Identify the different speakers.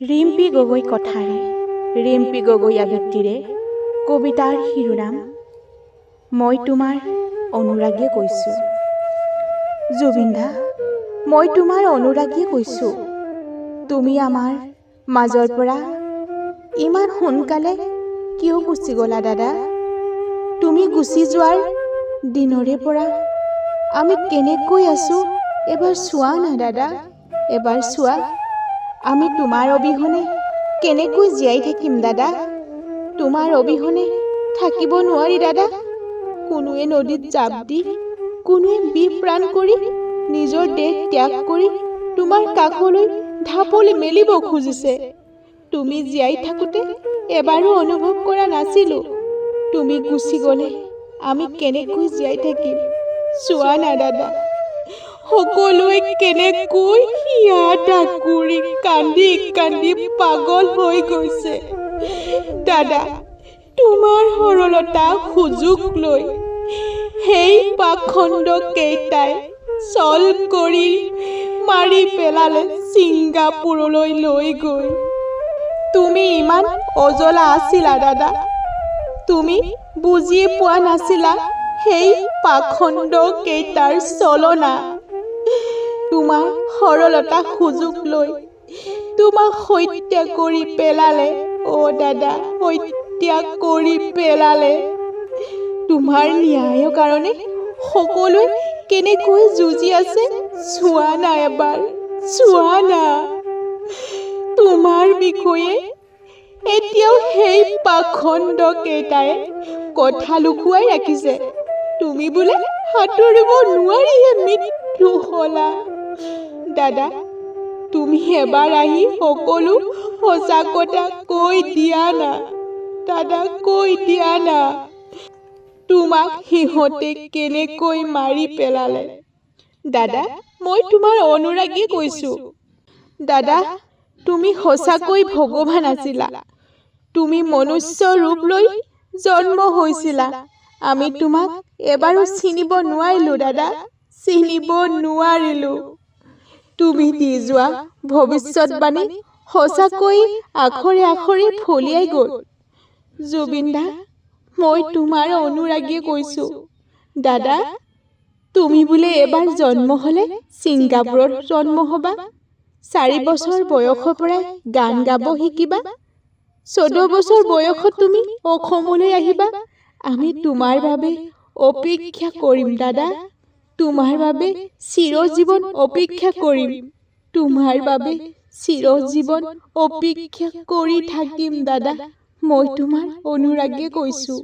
Speaker 1: ৰিম্পী গগৈ কথাৰে ৰিম্পী গগৈ আবৃত্তিৰে কবিতাৰ শিৰোনাম মই তোমাৰ অনুৰাগীয়ে কৈছোঁ। জুবিন দা মই তোমাৰ অনুৰাগীয়ে কৈছোঁ। তুমি আমাৰ মাজৰ পৰা ইমান সোনকালে কিয় গুচি গ'লা দাদা? তুমি গুচি যোৱাৰ দিনৰে পৰা আমি কেনেকৈ আছোঁ? এবাৰ চোৱা না দাদা এবাৰ চোৱা। আমি তোমাৰ অবিহনে কেনেকৈ জীয়াই থাকিম, দাদা? তোমাৰ অবিহনে থাকিব নোৱাৰি, দাদা। কোনোৱে নদীত জাপ দি, কোনোৱে বিপ্ৰাণ কৰি, নিজৰ দেহ ত্যাগ কৰি তোমাৰ কাষলৈ ঢাপলি মেলিব খুজিছে। তুমি জীয়াই থাকোঁতে এবাৰো অনুভৱ কৰা নাছিলোঁ। তুমি গুচি গ'লে আমি কেনেকৈ জীয়াই থাকিম? চোৱা না, দাদা। সকলোৱে কেনেকৈ ইয়াত আকুৰি কান্দি কান্দি পাগল হৈ গৈছে। দাদা, তোমাৰ সৰলতা সুযোগ লৈ সেই পাখণ্ড কেইটাই চল কৰি মাৰি পেলালে ছিংগাপুৰলৈ লৈ গৈ। তুমি ইমান অজলা আছিলা, দাদা। তুমি বুজিয়ে পোৱা নাছিলা সেই পাখণ্ড কেইটাৰ চলনা। তোমাৰ সৰলতা সুযোগ লৈ তোমাক হত্যা কৰি পেলালে। অ' দাদা, হত্যা কৰি পেলালে। তোমাৰ ন্যায়ৰ কাৰণে সকলোৱে কেনেকৈ যুঁজি আছে, চোৱা না এবাৰ, চোৱা না। তোমাৰ বিষয়ে এতিয়াও সেই পাখণ্ড কেইটাই কথা লুকুৱাই ৰাখিছে। তুমি বোলে সাঁতুৰিব নোৱাৰিহে মৃত্যু হলা। দাদা, তুমি এবাৰ আহি সকলো সঁচা কথা কৈ দিয়া না? দাদা কৈ দিয়া না? তোমাক সিহঁতে কেনেকৈ মাৰি পেলালে? দাদা, মই তোমাৰ অনুৰাগীয়ে কৈছোঁ। দাদা, তুমি সঁচাকৈ ভগৱান আছিলা। তুমি মনুষ্য ৰূপ লৈ জন্ম হৈছিলা। আমি তোমাক এবাৰো চিনিব নোৱাৰিলোঁ, দাদা। চিনিব নোৱাৰিলোঁ। তুমি দি যোৱা ভৱিষ্যতবাণী সঁচাকৈ আখৰে আখৰে ফলিয়াই গ'ল। জুবিন দা মই তোমাৰ অনুৰাগীয়ে কৈছোঁ। দাদা, তুমি বোলে এবাৰ জন্ম হ'লে ছিংগাপুৰত জন্ম হ'বা? চাৰি বছৰ বয়সৰ পৰাই গান গাব শিকিবা? চৈধ্য বছৰ বয়সত তুমি অসমলৈ আহিবা? আমি তোমাৰ বাবে অপেক্ষা কৰিম, দাদা। তোমাৰ বাবে চিৰজীৱন অপেক্ষা কৰিম তোমাৰ বাবে চিৰজীৱন অপেক্ষা কৰি থাকিম, দাদা। মই তোমাৰ অনুৰাগে কৈছোঁ।